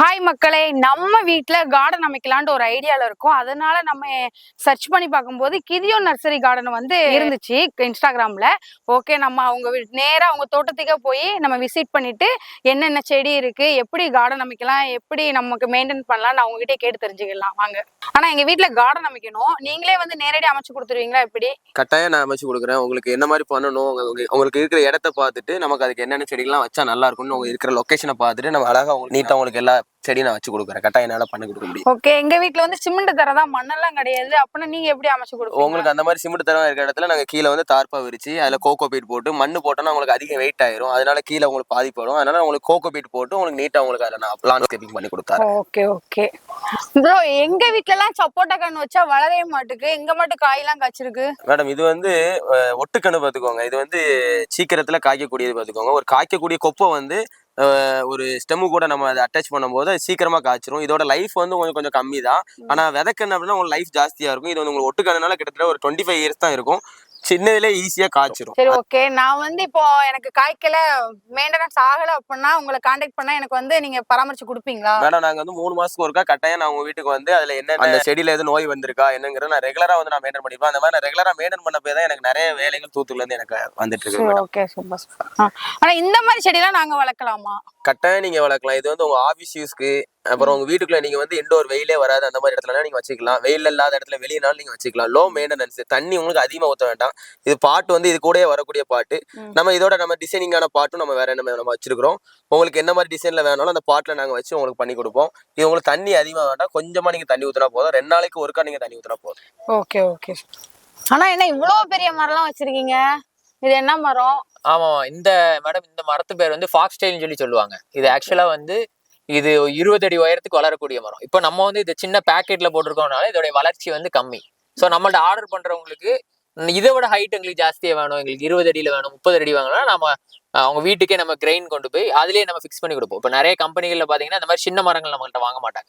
Hi மக்களே நம்ம வீட்டில் கார்டன் அமைக்கலான்ட்டு ஒரு ஐடியாவில் இருக்கோம். அதனால நம்ம சர்ச் பண்ணி பார்க்கும்போது கிதியோ நர்சரி கார்டன் வந்து இருந்துச்சு இன்ஸ்டாகிராமில் ஓகே நம்ம அவங்க வீட் நேராக அவங்க தோட்டத்துக்கே போய் நம்ம விசிட் பண்ணிட்டு என்னென்ன செடி இருக்கு எப்படி கார்டன் அமைக்கலாம் எப்படி நமக்கு மெயின்டைன் பண்ணலாம்னு அவங்ககிட்டே கேட்டு தெரிஞ்சுக்கலாம். வாங்க. ஆனா எங்கள் வீட்டில் கார்டன் அமைக்கணும். நீங்களே வந்து நேரடியாக அமைச்சு கொடுத்துருவீங்களா எப்படி? கட்டாயம் நான் அமைச்சு கொடுக்குறேன். உங்களுக்கு என்ன மாதிரி பண்ணணும் உங்களுக்கு இருக்கிற இடத்த பார்த்துட்டு நமக்கு அதுக்கு என்னென்ன செடிகள்லாம் வச்சா நல்லா இருக்கும்னு உங்களுக்கு இருக்கிற லொக்கேஷனை பார்த்துட்டு நம்ம அழகாக நீட்டாக உங்களுக்கு எல்லா செடியும் நான் வச்சு கொடுக்குறேன். கட்டாயம் என்னால பண்ணி கொடுக்க முடியும். ஓகே எங்க வீட்ல வந்து சிமெண்ட் தரதான் மண்ணெல்லாம் கிடையாது. அப்படின்னா நீங்க எப்படி அமைச்சு கொடுப்பீங்க? உங்களுக்கு அந்த மாதிரி சிமெண்ட் தரம் இருக்கிற இடத்துல நாங்க கீழே வந்து தார்ப்பா விரிச்சு அதுல கோகோ பீட் போட்டு மண்ணு போட்டோம்னா உங்களுக்கு அதிக வெயிட் ஆயிரும். அதனால கீழே உங்களுக்கு பாதிப்பு வரும் அதனால உங்களுக்கு கோகோ பீட் போட்டு உங்களுக்கு நீட்டா உங்களுக்கு அதில் நான் லாண்ட்ஸ்கேப்பிங் பண்ணி கொடுத்தாரு ஓகே ஓகே ப்ரோ எங்க வீட்ல எல்லாம் சப்போட்டா கன்று வச்சா வளரவே மாட்டுக்கு. எங்க மட்டும் காயெல்லாம் காய்ச்சிருக்கு? மேடம் இது வந்து அஹ், ஒட்டுக்கண்ணு பார்த்துக்கோங்க இது வந்து சீக்கிரத்துல காய்க்கக்கூடியது பார்த்துக்கோங்க ஒரு காய்க்கக்கூடிய கொப்பை வந்து ஒரு ஸ்டெம்மு கூட நம்ம அதை அட்டாச் பண்ணும்போது சீக்கிரமாக சீக்கிரமா காய்ச்சிரும். இதோட லைஃப் வந்து கொஞ்சம் கொஞ்சம் கம்மி தான் ஆனா விதக்கண்ணு அப்படின்னா உங்களுக்கு லைஃப் ஜாஸ்தியா இருக்கும். இது வந்து உங்களுக்கு ஒட்டுக்கணுனால கிட்டத்தட்ட ஒரு டுவெண்ட்டி ஃபைவ் இயர்ஸ் தான் இருக்கும். சின்னதுல ஈஸியா காய்ச்சிரும். சரி ஓகே நான் வந்து இப்போ எனக்கு காய்க்கல மெயின்டெனன்ஸ் ஆகல அப்படின்னா உங்களை காண்டாக்ட் பண்ணா எனக்கு வந்து நீங்க பராமரிச்சு கொடுப்பீங்களா? மேடம் நாங்க வந்து மூணு மாசத்துக்கு ஒருக்கா கட்டாயம் நான் உங்க வீட்டுக்கு வந்து அதுல என்ன அந்த செடியில எது நோய் வந்திருக்கா என்னங்கிறத நான் ரெகுலரா வந்து நான் மெயின்டைன் பண்ணிப்பேன். அந்த மாதிரி நான் ரெகுலரா மெயின்டைன் பண்ண போய் தான் எனக்கு நிறைய வேலைகள் தூத்துக்குள்ள இருந்து எனக்கு வந்துட்டு இருக்கு ஓகே சூப்பர் சூப்பர் ஆனா இந்த மாதிரி செடிலாம் நாங்க வளர்க்கலாமா? கட்டாயம் நீங்க வளர்க்கலாம். இது வந்து உங்க ஆபீஸ் யூஸ்க்கு அப்புறம் உங்க வீட்டுக்குள்ள நீங்க வந்து இண்டோர் வெயிலே வராது அந்த மாதிரி இடத்துல நீங்க வச்சுக்கலாம். வெயில் இல்லாத இடத்துல வெளியனாலும் நீங்க வச்சுக்கலாம். லோ மெயின்டெனன்ஸ் தண்ணி உங்களுக்கு அதிகமா ஊத்த வேண்டாம். இது பாட்டு வந்து இது கூடயே வரக்கூடிய பாட்டு. நம்ம இதோட நம்ம டிசைனிங்கான பாட்டும் நம்ம வேற என்ன நம்ம வச்சிருக்கிறோம். உங்களுக்கு என்ன மாதிரி டிசைன்ல வேணாலும் அந்த பாட்டுல நாங்க வச்சு உங்களுக்கு பண்ணி கொடுப்போம். இது உங்களுக்கு தண்ணி அதிகமா வேண்டாம். கொஞ்சமா நீங்க தண்ணி ஊத்துனா போதும். ரெண்டு நாளைக்கு ஒருக்கா நீங்க தண்ணி ஊத்துனா போதும். Okay okay. ஆனா என்ன இவ்வளோ பெரிய மரம்லாம் வச்சிருக்கீங்க? இது என்ன மரம்? ஆமா இந்த மேடம் இந்த மரத்து பேர் வந்து ஃபாக்ஸ்டைல்னு சொல்லி சொல்லுவாங்க. இது ஆக்சுவலா வந்து இது இருபது அடி உயரத்துக்கு வளரக்கூடிய மரம். இப்போ நம்ம வந்து இது சின்ன பேக்கெட்ல போட்டிருக்கோம்னால இதோடைய வளர்ச்சி வந்து கம்மி. ஸோ நம்மள்ட்ட ஆர்டர் பண்றவங்களுக்கு ம், இதை விட ஹைட் எங்களுக்கு ஜாஸ்தியா வேணும். எங்களுக்கு இருபது அடியில வேணும் முப்பது அடி வேணும்னா நம்ம அவங்க வீட்டுக்கே நம்ம கிரெயின் கொண்டு போய் அதுலயே நம்ம ஃபிக்ஸ் பண்ணி கொடுப்போம். இப்போ நிறைய கம்பெனிகள்ல பாத்தீங்கன்னா இந்த மாதிரி சின்ன மரங்கள் நம்மள்ட்ட வாங்க மாட்டாங்க.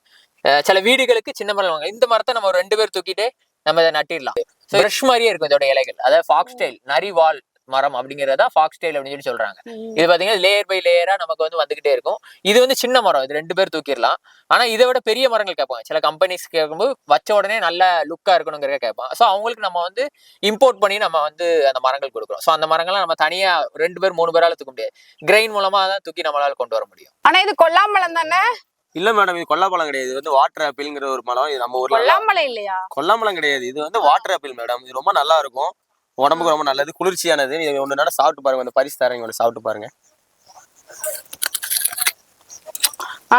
சில வீடுகளுக்கு சின்ன மரம் வாங்க. இந்த மரத்தை நம்ம ரெண்டு பேர் தூக்கிட்டு நம்ம இதை நட்டிடலாம். ப்ரஷ் மாதிரியே இருக்கும் இதோட இலைகள். அதாவது ஃபாக்ஸ்டைல் நரிவால் மரம் அப்படிங்கறதா ஃபாக்ஸ்டைல் அப்படின்னு சொல்லி சொல்றாங்க. இது பாத்தீங்கன்னா லேயர் பை லேயரா நமக்கு வந்து வந்துகிட்டே இருக்கும். இது வந்து சின்ன மரம் இது ரெண்டு பேர் தூக்கிடலாம். ஆனா இதை விட பெரிய மரங்கள் கேட்பாங்க. சில கம்பெனிஸ் கேட்கும்போது வச்ச உடனே நல்ல லுக்கா இருக்கணுங்கிறத கேட்பாங்க. ஸோ அவங்களுக்கு நம்ம வந்து இம்போர்ட் பண்ணி நம்ம வந்து அந்த மரங்கள் கொடுக்குறோம். ஸோ அந்த மரங்கள்லாம் நம்ம தனியா ரெண்டு பேர் மூணு பேரால தூக்க முடியாது. கிரெயின் மூலமா தான் தூக்கி நம்மளால கொண்டு வர முடியும். ஆனா இது கொல்லாமலம் தானே? இல்ல மேடம் இது கொல்லாப்பழம் கிடையாது. இது வந்து வாட்டர் ஆப்பிள்ங்கிற ஒரு மரம். இது நம்ம ஊர்ல கொல்லாமலை இல்லையா? கொல்லாமலம் கிடையாது. இது வந்து வாட்டர் ஆப்பிள் மேடம் இது ரொம்ப நல்லா இருக்கும். உடம்புக்கு ரொம்ப நல்லது குளிர்ச்சியானது. இது ஒன்று நல்லா சாப்பிட்டு பாருங்க. அந்த பரிசு தரேன் ஒன்று சாப்பிட்டு பாருங்க.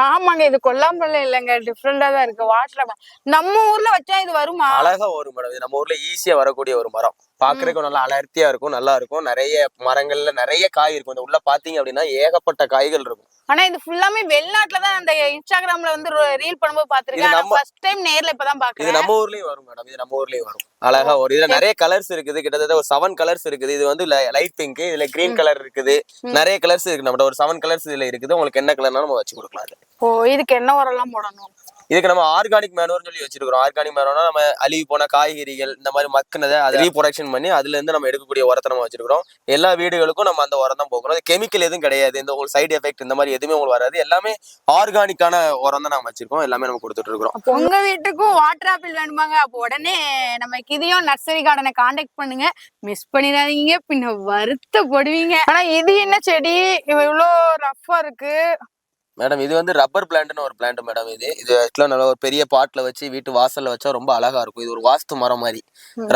ஆமாங்க இது கொல்லாமலை இல்லைங்க. டிஃப்ரெண்டா தான் இருக்கு. வாட்டர் நம்ம ஊர்ல வச்சா இது வருமா? அழகா வரும் மேடம் இது நம்ம ஊர்ல ஈஸியா வரக்கூடிய ஒரு மரம். பாக்குறதுக்கு நல்லா அலர்த்தியா இருக்கும் நல்லா இருக்கும். நிறைய மரங்கள்ல நிறைய காய் இருக்கும். இந்த உள்ள பாத்தீங்க அப்படின்னா ஏகப்பட்ட காய்கள் இருக்கும். ஆனா இது ஃபுல்லாமே வெளிநாட்டுல தான் அந்த இன்ஸ்டாகிராம்ல வந்து ரீல் பண்ணும்போது பாத்திருக்கேன் இது ஆனா நம்ம- ஃபர்ஸ்ட் டைம் நேர்ல இப்பதான் இது பாக்குறேன். நம்ம ஊர்லயும் வரும் மேடம். இது நம்ம ஊர்லயும் வரும். அழகா வரும் இதுல நிறைய கலர்ஸ் இருக்குது. கிட்டத்தட்ட ஒரு செவன் கலர்ஸ் இருக்குது. இது வந்து லைட் பிங்க் இதுல கிரீன் கலர் இருக்குது. நிறைய கலர்ஸ் இருக்கு நம்மகிட்ட. ஒரு செவன் கலர்ஸ் இதுல இருக்குது. உங்களுக்கு என்ன கலர்னாலும் நம்ம வச்சு கொடுக்கலாம். ஓ இதுக்கு என்ன உரம்லாம் போடணும்? இதுக்கு நம்ம ஆர்கானிக் மேனூர்னு சொல்லி வச்சிருக்கிறோம். ஆர்கானிக் மேனூர்னா நம்ம அழுகி போன காய்கறிகள் இந்த மாதிரி மக்குனதை அதை ரீப்ரொடக்ஷன் பண்ணி அதுல இருந்து நம்ம எடுக்கக்கூடிய உரத்தை நம்ம வச்சிருக்கிறோம். எல்லா வீடுகளுக்கும் நம்ம அந்த உரம் தான் அது கெமிக்கல் எதுவும் கிடையாது. இந்த உங்களுக்கு சைடு எஃபெக்ட் இந்த மாதிரி எதுவுமே உங்களுக்கு வராது. எல்லாமே ஆர்கானிக்கான உரம் தான் நம்ம வச்சிருக்கோம். எல்லாமே நம்ம கொடுத்துட்டு இருக்கிறோம் உங்க வீட்டுக்கும் வாட்டர் ஆப்பிள் வேணுமாங்க? அப்போ உடனே நம்ம கிதியும் நர்சரி கார்டனை காண்டாக்ட் பண்ணுங்க. மிஸ் பண்ணிடாதீங்க. பின்ன வருத்தப்படுவீங்க. ஆனா இது என்ன செடி? இவ்வளோ ரஃபா இருக்கு. மேடம் இது வந்து ரப்பர் பிளான்ட்னு ஒரு பிளான்ட் மேடம் இது. இது ஆக்சுவலாக நல்ல ஒரு பெரிய பாட்டில் வச்சு வீட்டு வாசல்ல வச்சா ரொம்ப அழகா இருக்கும். இது ஒரு வாஸ்து மரம் மாதிரி.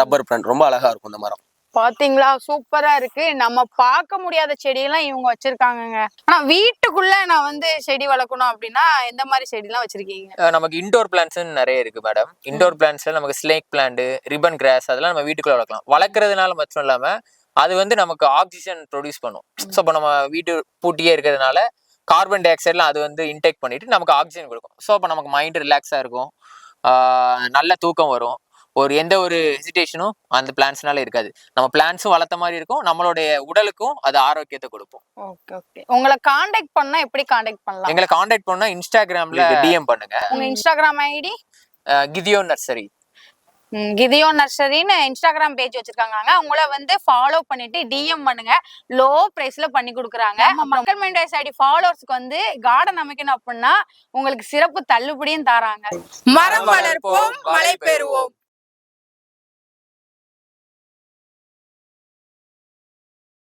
ரப்பர் பிளான்ட் ரொம்ப அழகா இருக்கும் இந்த மரம். பாத்தீங்களா? சூப்பரா இருக்கு. நம்ம பார்க்க முடியாத செடியெல்லாம் இவங்க வச்சிருக்காங்கங்க. ஆனா வீட்டுக்குள்ள நான் வந்து செடி வளர்க்கணும் அப்படின்னா எந்த மாதிரி செடி எல்லாம் வச்சிருக்கீங்க நமக்கு இண்டோர் பிளான்ஸ் நிறைய இருக்கு மேடம் இண்டோர் பிளான்ஸ்ல நமக்கு ஸ்னேக் பிளான்ட் ரிப்பன் கிராஸ் அதெல்லாம் நம்ம வீட்டுக்குள்ள வளர்க்கலாம். வளர்க்கறதுனால மட்டும் இல்லாம அது வந்து நமக்கு ஆக்சிஜன் ப்ரொடியூஸ் பண்ணும். ஸோ இப்போ நம்ம வீட்டு பூட்டியே இருக்கிறதுனால கார்பன் டை ஆக்சைட்லாம் அது வந்து இன்டேக் பண்ணிட்டு நமக்கு ஆக்சிஜன் கொடுக்கும். ஸோ அப்போ நமக்கு மைண்ட் ரிலாக்ஸாக இருக்கும். நல்ல தூக்கம் வரும். ஒரு எந்த ஒரு ஹெசிடேஷனும் அந்த பிளான்ஸ்னால இருக்காது. நம்ம பிளான்ஸும் வளர்த்த மாதிரி இருக்கும். நம்மளுடைய உடலுக்கும் அது ஆரோக்கியத்தை கொடுக்கும். ஓகே ஓகே உங்களை காண்டாக்ட் பண்ணா எப்படி காண்டாக்ட் பண்ணலாம்? எங்களை காண்டாக்ட் பண்ணா இன்ஸ்டாகிராம்ல டிஎம் பண்ணுங்க. உங்க இன்ஸ்டாகிராம் ஐடி கிதியோ நர்சரி. கிதியோ நர்சரின்னு இன்ஸ்டாகிராம் பேஜ் வச்சிருக்காங்க அவங்கள வந்து ஃபாலோ பண்ணிட்டு டிஎம் பண்ணுங்க. லோ பிரைஸ்ல பண்ணி கொடுக்குறாங்க. நம்ம மக்கள் மைண்ட் ஐடி ஃபாலோவர்ஸ்க்கு வந்து கார்டன் அமைக்கணும் அப்படின்னா உங்களுக்கு சிறப்பு தள்ளுபடியும் தராங்க. மரம் வளர்ப்போம் மழை பெறுவோம்.